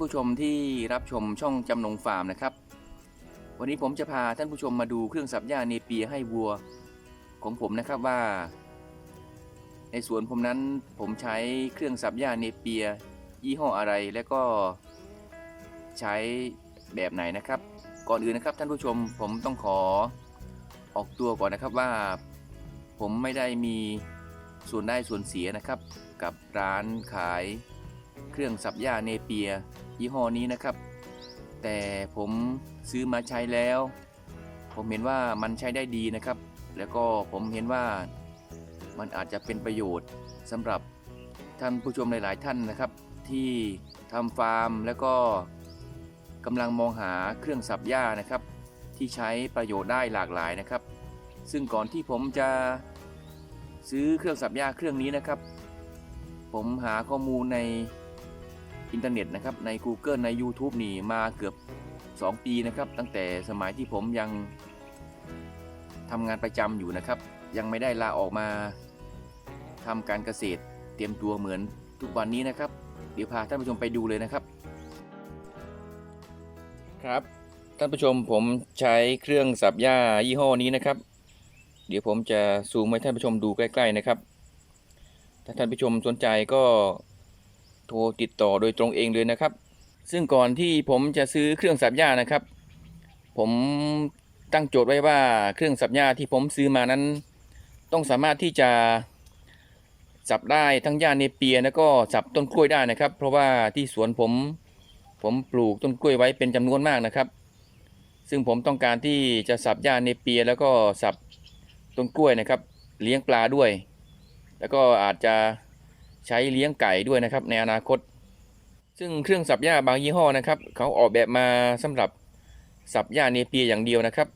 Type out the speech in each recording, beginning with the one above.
ผู้ชมที่รับชมช่องจำนงฟาร์มนะครับ วันนี้ผมจะพาท่านผู้ชมมาดูเครื่องสับหญ้าเนเปียให้วัวของผมนะครับว่า ในสวนผมนั้นผมใช้เครื่องสับหญ้าเนเปีย ยี่ห้ออะไรและก็ใช้แบบไหนนะครับ ก่อนอื่นนะครับท่านผู้ชมผมต้องขอออกตัวก่อนนะครับว่า ผมไม่ได้มีส่วนได้ส่วนเสียนะครับ กับร้านขายเครื่องสับหญ้าเนเปีย ยี่ห้อนี้นะครับ แต่ผมซื้อมาใช้แล้ว ผมเห็นว่ามันใช้ได้ดีนะครับ แล้วก็ผมเห็นว่ามันอาจจะเป็นประโยชน์สำหรับท่านผู้ชมหลาย ๆ ท่านนะครับ ที่ทำฟาร์มแล้วก็กำลังมองหาเครื่องสับหญ้านะครับ ที่ใช้ประโยชน์ได้หลากหลายนะครับ ซึ่งก่อนที่ผมจะซื้อเครื่องสับหญ้าเครื่องนี้นะครับ ผมหาข้อมูลใน อินเทอร์เน็ตนะครับใน Google ใน YouTube นี่มาเกือบ 2 ปีนะครับ ตั้งแต่สมัยที่ผมยังทำงานประจำอยู่นะครับ ยังไม่ได้ลาออกมาทำการเกษตรเตรียมตัวเหมือนทุกวันนี้นะครับ เดี๋ยวพาท่านผู้ชมไปดูเลยนะครับ ครับท่านผู้ชมผมใช้เครื่องสับหญ้ายี่ห้อนี้นะครับ เดี๋ยวผมจะซูมให้ท่านผู้ชมดูใกล้ ๆนะครับ ถ้าท่านผู้ชมสนใจก็ โทรติดต่อโดยตรงเองเลยนะครับ ซึ่งก่อนที่ผมจะซื้อเครื่องสับหญ้านะครับ ผมตั้งโจทย์ไว้ว่าเครื่องสับหญ้าที่ผมซื้อมานั้น ต้องสามารถที่จะสับได้ทั้งหญ้าเนเปียแล้วก็สับต้นกล้วยได้นะครับ เพราะว่าที่สวนผมผมปลูกต้นกล้วยไว้เป็นจำนวนมากนะครับ ซึ่งผมต้องการที่จะสับหญ้าเนเปียแล้วก็สับต้นกล้วยนะครับ เลี้ยงปลาด้วย แล้วก็อาจจะ ใช้เลี้ยงไก่ด้วยนะครับ ในอนาคต ซึ่งเครื่องสับหญ้าบางยี่ห้อนะครับ เขาออกแบบมาสำหรับสับหญ้าเนเปียอย่างเดียวนะครับ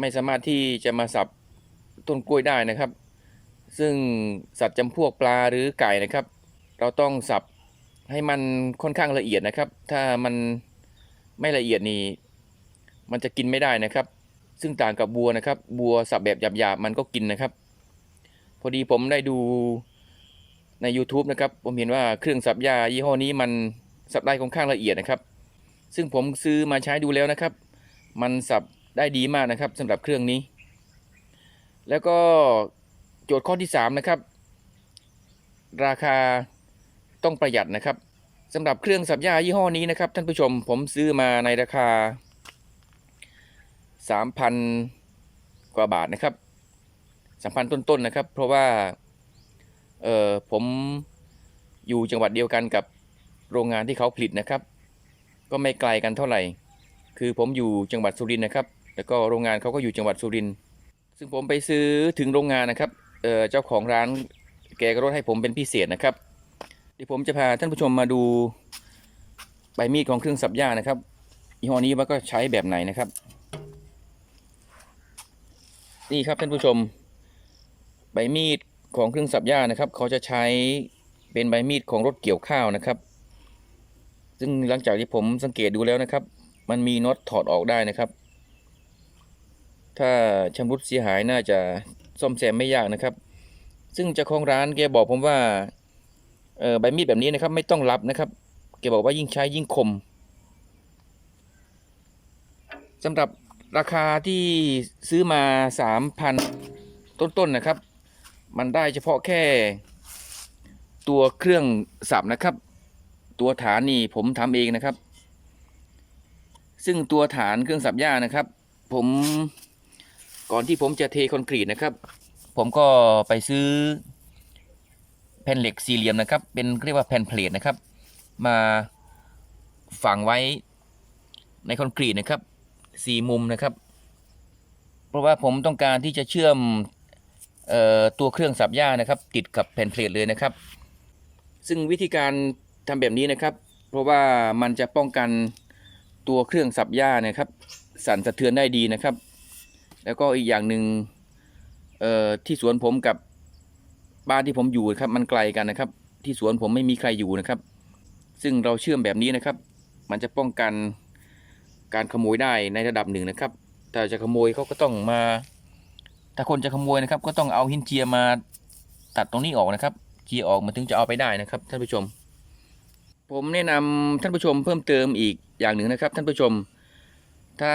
ไม่สามารถที่จะมาสับต้นกล้วยได้นะครับ ซึ่งสัตว์จำพวกปลาหรือไก่นะครับ เราต้องสับให้มันค่อนข้างละเอียดนะครับ ถ้ามันไม่ละเอียดนี่มันจะกินไม่ได้นะครับ ซึ่งต่างกับบัวนะครับ บัวสับแบบหยาบๆมันก็กินนะครับ พอดีผมได้ดู ใน YouTube นะครับผมเห็นว่าเครื่องสับหญ้ายี่ห้อนี้มันสับได้ค่อนข้างละเอียดนะครับ ซึ่งผมซื้อมาใช้ดูแล้วนะครับ มันสับได้ดีมากนะครับสำหรับเครื่องนี้ แล้วก็โจทย์ข้อที่3นะครับราคาต้องประหยัดนะครับสำหรับเครื่องสับหญ้ายี่ห้อนี้นะครับ ท่านผู้ชมผมซื้อมาในราคา 3,000 กว่าบาทนะครับ 3,000 ต้นๆนนะครับ เพราะว่า เออผมอยู่จังหวัดเดียวกันกับโรงงานที่เขาผลิตนะครับ ก็ไม่ไกลกันเท่าไหร่ คือผมอยู่จังหวัดสุรินทร์นะครับ แล้วก็โรงงานเขาก็อยู่จังหวัดสุรินทร์ซึ่งผมไปซื้อถึงโรงงานนะครับเออเจ้าของร้านแกก็ลดให้ผมเป็นพิเศษนะครับเดี๋ยวผมจะพาท่านผู้ชมมาดูใบมีดของเครื่องสับหญ้านะครับยี่ห้อนี้ว่าก็ใช้แบบไหนนะครับ นี่ครับท่านผู้ชม ใบมีด ของเครื่องสับหญ้านะครับ เขาจะใช้เป็นใบมีดของรถเกี่ยวข้าวนะครับ ซึ่งหลังจากที่ผมสังเกตดูแล้วนะครับ มันมีน็อตถอดออกได้นะครับ ถ้าชำรุดเสียหายน่าจะซ่อมแซมไม่ยากนะครับ ซึ่งเจ้าของร้านแกบอกผมว่าใบมีดแบบนี้นะครับไม่ต้องรับนะครับแกบอกว่ายิ่งใช้ยิ่งคมสำหรับราคาที่ซื้อมาสามพันต้นๆนะครับ มันได้เฉพาะแค่ ตัวเครื่องสับนะครับ ตัวฐานนี่ผมทำเองนะครับ ซึ่งตัวฐานเครื่องสับหญ้านะครับ ผมก่อนที่ผมจะเทคอนกรีตนะครับ ผมก็ไปซื้อแผ่นเหล็กสี่เหลี่ยมนะครับ เป็นเรียกว่าแผ่นเพลทนะครับ มาฝังไว้ในคอนกรีตนะครับสี่มุมนะครับ เพราะว่าผมต้องการที่จะเชื่อม ตัวเครื่องสับหญ้านะครับ ติดกับแผ่นเพลทเลยนะครับ ซึ่งวิธีการทำแบบนี้นะครับ เพราะว่ามันจะป้องกันตัวเครื่องสับหญ้านะครับ สั่นสะเทือนได้ดีนะครับ แล้วก็อีกอย่างหนึ่งที่สวนผมกับบ้านที่ผมอยู่ครับ มันไกลกันนะครับ ที่สวนผมไม่มีใครอยู่นะครับ ซึ่งเราเชื่อมแบบนี้นะครับ มันจะป้องกันการขโมยได้ในระดับหนึ่งนะครับถ้าจะขโมยเขาก็ต้องมา ถ้าคนจะขโมยนะครับ ก็ต้องเอาหินเจียมาตัดตรงนี้ออกนะครับเจียออกมันถึงจะเอาไปได้นะครับท่านผู้ชม ผมแนะนำท่านผู้ชมเพิ่มเติมอีกอย่างหนึ่งนะครับ ท่านผู้ชม ถ้า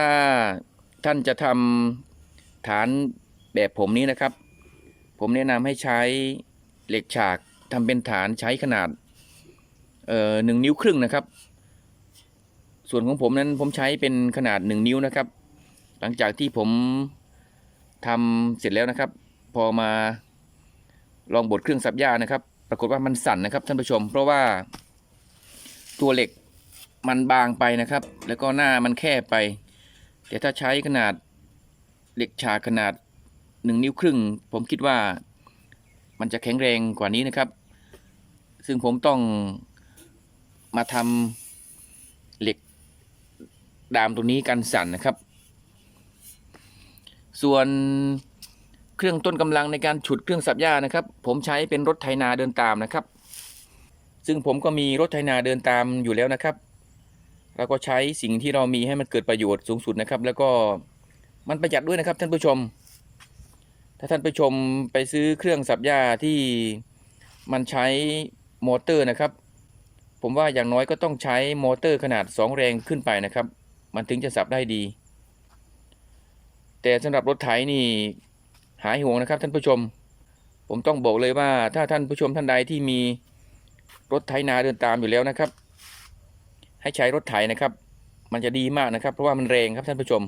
ท่านจะทำฐานแบบผมนี้นะครับ ผมแนะนำให้ใช้เหล็กฉากทำเป็นฐานใช้ขนาดเอ่อหนึ่งนิ้วครึ่งนะครับ ส่วนของผมนั้นผมใช้เป็นขนาดหนึ่งนิ้วนะครับ หลังจากที่ผม ทำเสร็จแล้วนะครับ พอมาลองบดเครื่องสับหญ้านะครับ ปรากฏว่ามันสั่นนะครับท่านผู้ชม เพราะว่าตัวเหล็กมันบางไปนะครับ แล้วก็หน้ามันแคบไป แต่ถ้าใช้ขนาดเหล็กฉากขนาดหนึ่งนิ้วครึ่ง ผมคิดว่ามันจะแข็งแรงกว่านี้นะครับ ซึ่งผมต้องมาทำเหล็กดามตรงนี้กันสั่นนะครับ ส่วนเครื่องต้นกำลังในการฉุดเครื่องสับหญ้านะครับ ผมใช้เป็นรถไถนาเดินตามนะครับ ซึ่งผมก็มีรถไถนาเดินตามอยู่แล้วนะครับเราก็ใช้สิ่งที่เรามีให้มันเกิดประโยชน์สูงสุดนะครับ แล้วก็มันประหยัดด้วยนะครับท่านผู้ชม ถ้าท่านผู้ชมไปซื้อเครื่องสับหญ้าที่มันใช้มอเตอร์นะครับ ผมว่าอย่างน้อยก็ต้องใช้มอเตอร์ขนาด 2 แรงขึ้นไปนะครับ มันถึงจะสับได้ดี แต่สำหรับรถไถนี่หายห่วงนะครับท่านผู้ชม ผมต้องบอกเลยว่าถ้าท่านผู้ชมท่านใดที่มีรถไถนาเดินตามอยู่แล้วนะครับ ให้ใช้รถไถนะครับ มันจะดีมากนะครับ เพราะว่ามันแรงครับท่านผู้ชม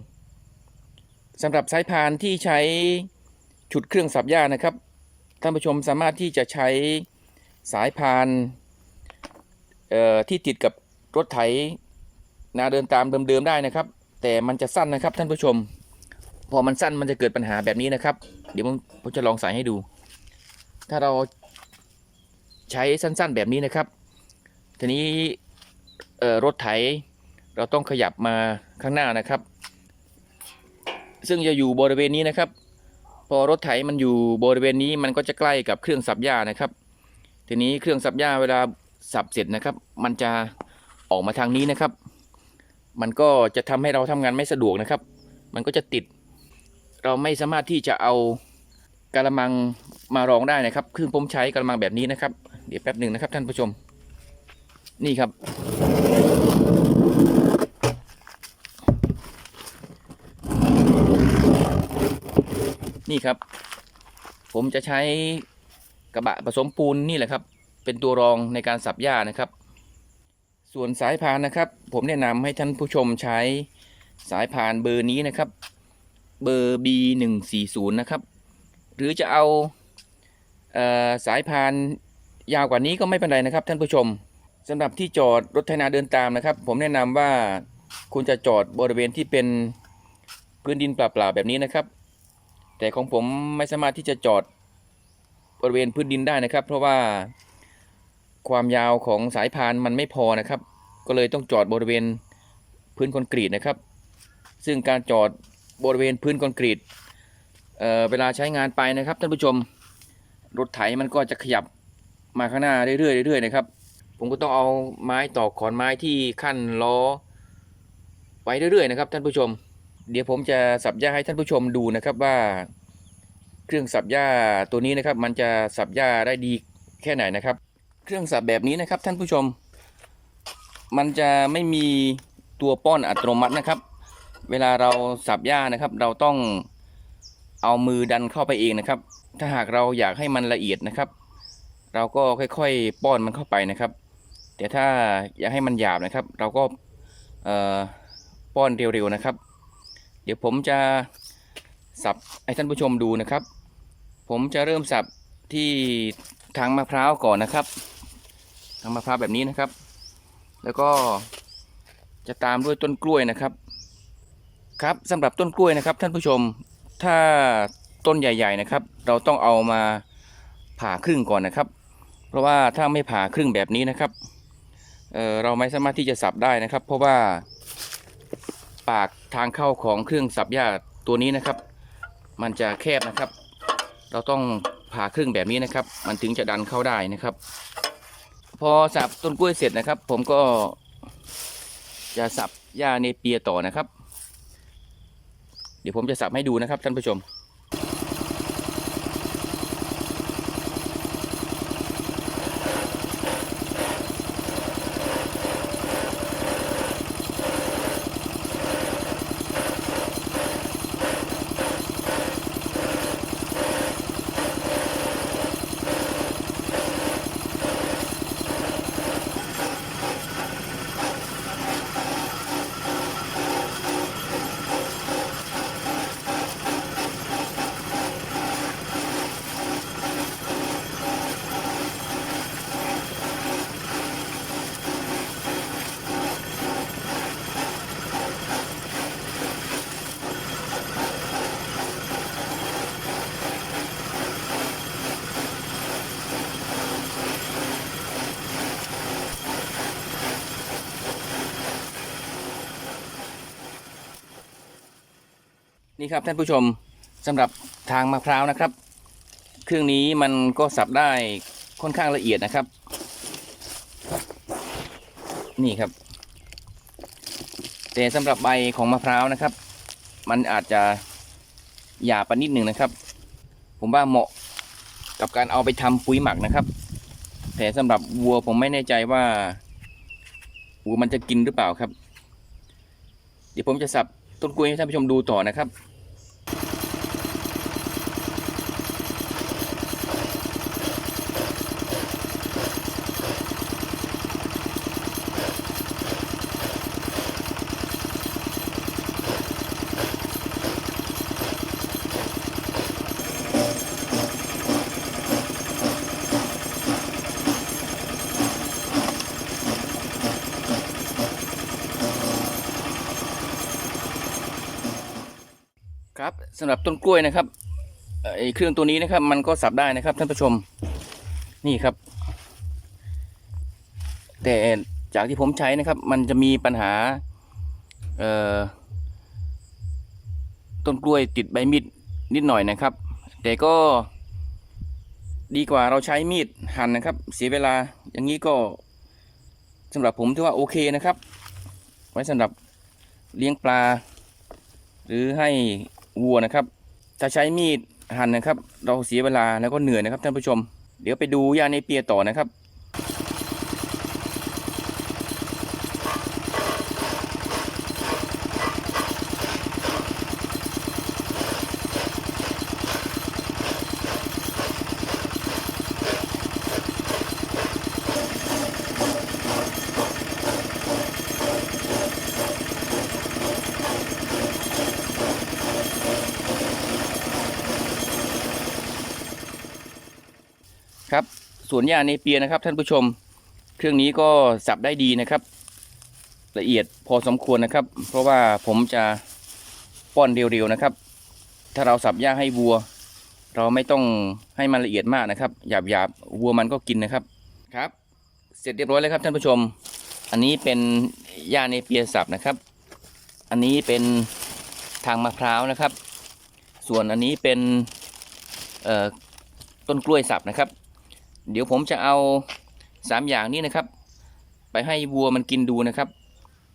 สำหรับสายพานที่ใช้ฉุดเครื่องสับหญ้านะครับท่านผู้ชมสามารถที่จะใช้สายพานที่ติดกับรถไถนาเดินตามเดิมๆได้นะครับ แต่มันจะสั้นนะครับท่านผู้ชม พอมันสั้นมันจะเกิดปัญหาแบบนี้นะครับ เดี๋ยวผมจะลองใส่ให้ดู ถ้าเราใช้สั้นๆแบบนี้นะครับ ทีนี้รถไถเราต้องขยับมาข้างหน้านะครับ ซึ่งจะอยู่บริเวณนี้นะครับ พอรถไถมันอยู่บริเวณนี้มันก็จะใกล้กับเครื่องสับหญ้านะครับ ทีนี้เครื่องสับหญ้าเวลาสับเสร็จนะครับ มันจะออกมาทางนี้นะครับ มันก็จะทำให้เราทำงานไม่สะดวกนะครับ มันก็จะติด เราไม่สามารถที่จะเอากระมังมารองได้นะครับคือผมใช้กระมังแบบนี้นะครับ เดี๋ยวแป๊บหนึ่งนะครับท่านผู้ชม นี่ครับ นี่ครับ ผมจะใช้กระบะผสมปูนนี่แหละครับ เป็นตัวรองในการสับหญ้านะครับ ส่วนสายพานนะครับ ผมแนะนำให้ท่านผู้ชมใช้สายพานเบอร์นี้นะครับ เบอร์ B 1 4 0นะครับ หรือจะเอาเออสายพานยาวกว่านี้ก็ไม่เป็นไรนะครับ ท่านผู้ชมสำหรับที่จอดรถไถนาเดินตามนะครับ ผมแนะนำว่าคุณจะจอดบริเวณที่เป็นพื้นดินเปล่าๆแบบนี้นะครับ แต่ของผมไม่สามารถที่จะจอดบริเวณพื้นดินได้นะครับ เพราะว่าความยาวของสายพานมันไม่พอนะครับ ก็เลยต้องจอดบริเวณพื้นคอนกรีตนะครับ ซึ่งการจอด บริเวณพื้นคอนกรีตเอ่อเวลาใช้งานไปนะครับท่านผู้ชมรถไถมันก็จะขยับมาข้างหน้าเรื่อยๆเรื่อยๆนะครับ ผมก็ต้องเอาไม้ตอกขอนไม้ที่ขั้นล้อไว้เรื่อยๆนะครับท่านผู้ชม เดี๋ยวผมจะสับหญ้าให้ท่านผู้ชมดูนะครับว่าเครื่องสับหญ้าตัวนี้นะครับ มันจะสับหญ้าได้ดีแค่ไหนนะครับ เครื่องสับแบบนี้นะครับท่านผู้ชม มันจะไม่มีตัวป้อนอัตโนมัตินะครับ เวลาเราสับหญ้านะครับ เราต้องเอามือดันเข้าไปเองนะครับ ถ้าหากเราอยากให้มันละเอียดนะครับ เราก็ค่อยๆป้อนมันเข้าไปนะครับ แต่ถ้าอยากให้มันหยาบนะครับ เราก็ป้อนเร็วๆนะครับ เดี๋ยวผมจะสับให้ท่านผู้ชมดูนะครับ ผมจะเริ่มสับที่ทางมะพร้าวก่อนนะครับทางมะพร้าวแบบนี้นะครับ แล้วก็จะตามด้วยต้นกล้วยนะครับ ครับสำหรับต้นกล้วยนะครับท่านผู้ชมถ้าต้นใหญ่ ๆนะครับ เราต้องเอามาผ่าครึ่งก่อนนะครับ เพราะว่าถ้าไม่ผ่าครึ่งแบบนี้นะครับเเราไม่สามารถที่จะสับได้นะครับ เพราะว่าปากทางเข้าของเครื่องสับหญ้าตัวนี้นะครับ มันจะแคบนะครับ เราต้องผ่าครึ่งแบบนี้นะครับ มันถึงจะดันเข้าได้นะครับ พอสับต้นกล้วยเสร็จนะครับ ผมก็จะสับหญ้าเนเปียต่อนะครับ ดี๋ยวผมจะสับให้ดูนะครับท่านผู้ชม นี่ครับท่านผู้ชมสำหรับทางมะพร้าวนะครับ เครื่องนี้มันก็สับได้ค่อนข้างละเอียดนะครับ นี่ครับ แต่สำหรับใบของมะพร้าวนะครับ มันอาจจะหยาบไปนิดหนึ่งนะครับ ผมว่าเหมาะกับการเอาไปทำปุ๋ยหมักนะครับ แต่สำหรับวัวผมไม่แน่ใจว่าวัวมันจะกินหรือเปล่าครับ เดี๋ยวผมจะสับต้นกล้วยให้ท่านผู้ชมดูต่อนะครับ สำหรับต้นกล้วยนะครับเอ่อไอ้เครื่องตัวนี้นะครับ มันก็สับได้นะครับท่านผู้ชมนี่ครับ แต่จากที่ผมใช้นะครับ มันจะมีปัญหาเอ่อต้นกล้วยติดใบมีดนิดหน่อยนะครับ แต่ก็ดีกว่าเราใช้มีดหั่นนะครับ เสียเวลาอย่างนี้ก็สำหรับผมถือว่าโอเคนะครับ ไว้สำหรับเลี้ยงปลา หรือให้ วัวนะครับ ถ้าใช้มีดหั่นนะครับ เราเสียเวลาแล้วก็เหนื่อยนะครับท่านผู้ชม เดี๋ยวไปดูยาในเปียต่อนะครับ สวนยาในเปียนะครับ ท่านผู้ชม เครื่องนี้ก็สับได้ดีนะครับ ละเอียดพอสมควรนะครับ เพราะว่าผมจะป้อนเร็วๆนะครับ ถ้าเราสับหญ้าให้วัว เราไม่ต้องให้มันละเอียดมากนะครับหยาบๆวัวมันก็กินนะครับครับ เสร็จเรียบร้อยแล้วครับท่านผู้ชม อันนี้เป็นหญ้าในเปียสับนะครับ อันนี้เป็นทางมะพร้าวนะครับ ส่วนอันนี้เป็นต้นกล้วยสับนะครับ เดี๋ยวผมจะเอาสามอย่างนี้นะครับ ไปให้วัวมันกินดูนะครับ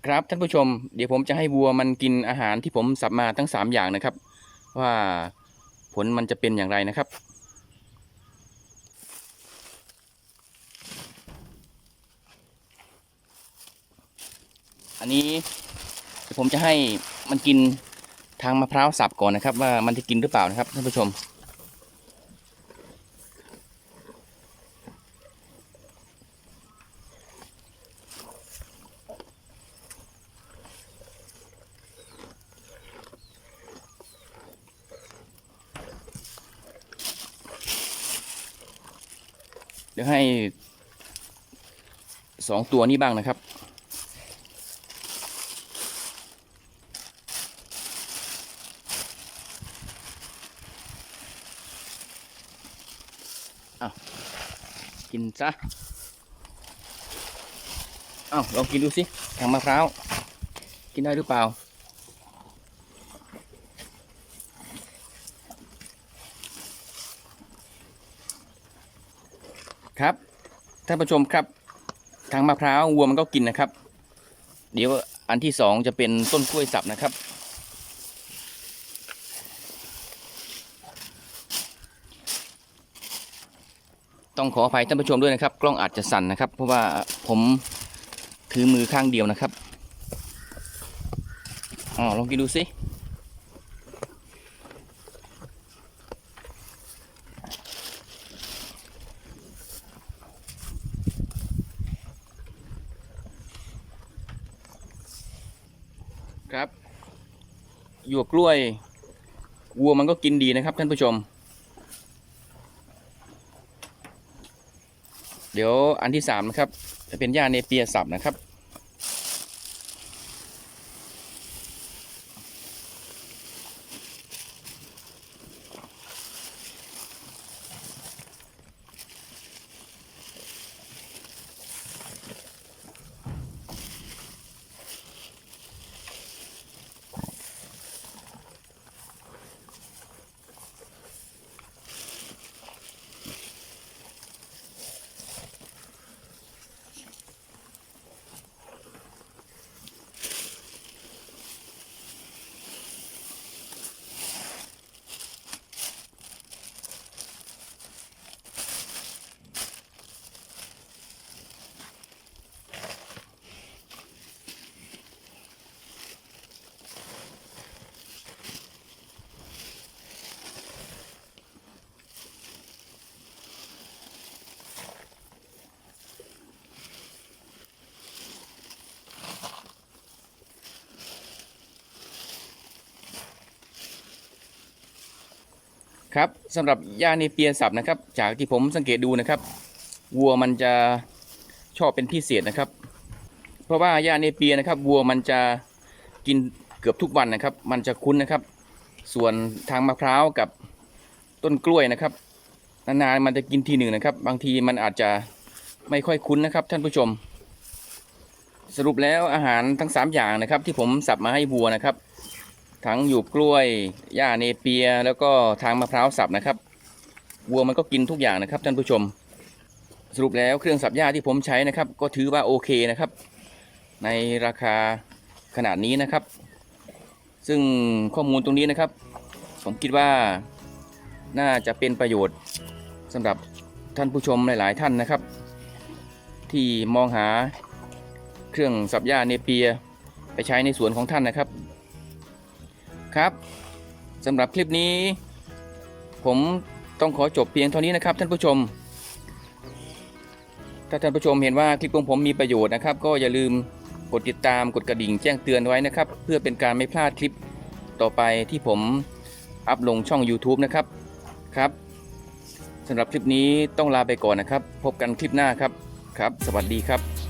ครับท่านผู้ชม เดี๋ยวผมจะให้วัวมันกินอาหารที่ผมสับมาทั้งสามอย่างนะครับ ว่าผลมันจะเป็นอย่างไรนะครับอันนี้ผมจะให้มันกินทางมะพร้าวสับก่อนนะครับ ว่ามันจะกินหรือเปล่านะครับท่านผู้ชม เดี๋ยวให้สองตัวนี้บ้างนะครับ อ้าว กินซะ อ้าว ลองกินดูสิทางมะพร้าว กินได้หรือเปล่า ครับ ท่านผู้ชมครับ ทางมะพร้าววัวมันก็กินนะครับ เดี๋ยวอันที่สองจะเป็นต้นกล้วยสับนะครับ ต้องขออภัยท่านผู้ชมด้วยนะครับ กล้องอาจจะสั่นนะครับ เพราะว่าผมถือมือข้างเดียวนะครับอ๋อลองกินดูสิ หยวกกล้วยวัวมันก็กินดีนะครับท่านผู้ชม เดี๋ยวอันที่สามนะครับ จะเป็นหญ้าเนเปียสับนะครับ ครับสำหรับหญ้าเนเปียสับนะครับ จากที่ผมสังเกตดูนะครับ วัวมันจะชอบเป็นพิเศษนะครับ เพราะว่าหญ้าเนเปียนะครับ วัวมันจะกินเกือบทุกวันนะครับ มันจะคุ้นนะครับ ส่วนทางมะพร้าวกับต้นกล้วยนะครับนานๆมันจะกินทีหนึ่งนะครับ บางทีมันอาจจะไม่ค่อยคุ้นนะครับ ท่านผู้ชม สรุปแล้วอาหารทั้ง 3 อย่างนะครับ ที่ผมสับมาให้วัวนะครับ ทั้งอยู่กล้วยหญ้าเนเปีย แล้วก็ทางมะพร้าวสับนะครับวัวมันก็กินทุกอย่างนะครับท่านผู้ชม สรุปแล้วเครื่องสับหญ้าที่ผมใช้นะครับ ก็ถือว่าโอเคนะครับ ในราคาขนาดนี้นะครับ ซึ่งข้อมูลตรงนี้นะครับ ผมคิดว่าน่าจะเป็นประโยชน์สำหรับท่านผู้ชมหลาย ๆ ท่านนะครับ ที่มองหาเครื่องสับหญ้าเนเปีย ไปใช้ในสวนของท่านนะครับ ครับสำหรับคลิปนี้ ผมต้องขอจบเพียงเท่านี้นะครับ ท่านผู้ชม ถ้าท่านผู้ชมเห็นว่าคลิปของผมมีประโยชน์นะครับ ก็อย่าลืมกดติดตามกดกระดิ่งแจ้งเตือนไว้นะครับ เพื่อเป็นการไม่พลาดคลิปต่อไปที่ผมอัพลงช่อง YouTube นะครับครับสำหรับคลิปนี้ต้องลาไปก่อนนะครับ พบกันคลิปหน้าครับครับ สวัสดีครับ